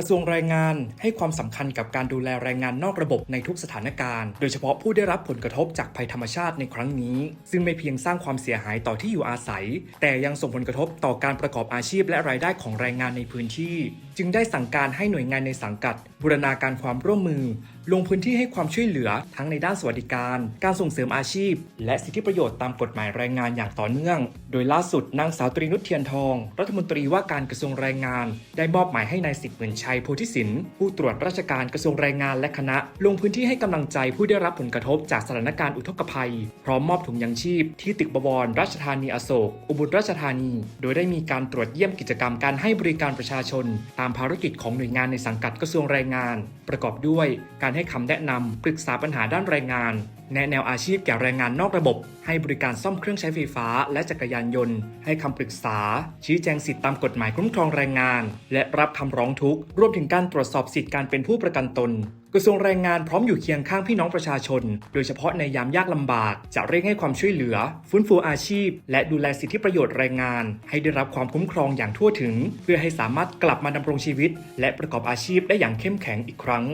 กระทรวงแรงงานให้ความสำคัญกับการดูแลแรงงานนอกระบบในทุกสถานการณ์ โดยเฉพาะผู้ได้รับผลกระทบจากภัยธรรมชาติในครั้งนี้ ซึ่งไม่เพียงสร้างความเสียหายต่อที่อยู่อาศัย แต่ยังส่งผลกระทบต่อการประกอบอาชีพและรายได้ของแรงงานในพื้นที่ จึงได้สั่งการให้หน่วยงานในสังกัด บูรณาการความร่วมมือ ลงพื้นที่ให้ความช่วยเหลือทั้งในด้านสวัสดิการ การส่งเสริมอาชีพ และสิทธิประโยชน์ตามกฎหมายแรงงานอย่างต่อเนื่อง โดยล่าสุดนางสาวตรีนุชเทียนทอง รัฐมนตรีว่าการกระทรวงแรงงาน ได้มอบหมายให้นายสิทธิ์เหมือนชัยโพธิสินผู้ตรวจราชการกระทรวงแรงงานและคณะ ลงพื้นที่ให้กำลังใจผู้ได้รับผลกระทบจากสถานการณ์อุทกภัย พร้อมมอบถุงยังชีพที่ตึกบวรราชธานีอโศก อุบลราชธานี โดยได้มีการตรวจเยี่ยมกิจกรรมการให้บริการประชาชน ตามภารกิจของหน่วยงานในสังกัดกระทรวงแรงงาน ประกอบด้วย การให้คำแนะนำปรึกษาปัญหาด้านแรงงาน แนะแนวอาชีพแก่แรงงานนอกระบบ ให้บริการซ่อมเครื่องใช้ไฟฟ้า และจักรยานยนต์ ให้คำปรึกษา ชี้แจงสิทธิตามกฎหมายคุ้มครองแรงงาน และรับคำร้องทุกข์รวมถึงการตรวจสอบสิทธิการเป็นผู้ประกันตนกระทรวงแรงงานพร้อมอยู่เคียงข้างพี่น้องประชาชน โดยเฉพาะในยามยากลำบาก จะเร่งให้ความช่วยเหลือ ฟื้นฟูอาชีพ และดูแลสิทธิประโยชน์แรงงาน ให้ได้รับความคุ้มครองอย่างทั่วถึง เพื่อให้สามารถกลับมาดำรงชีวิต และประกอบอาชีพได้อย่างเข้มแข็งอีกครั้ง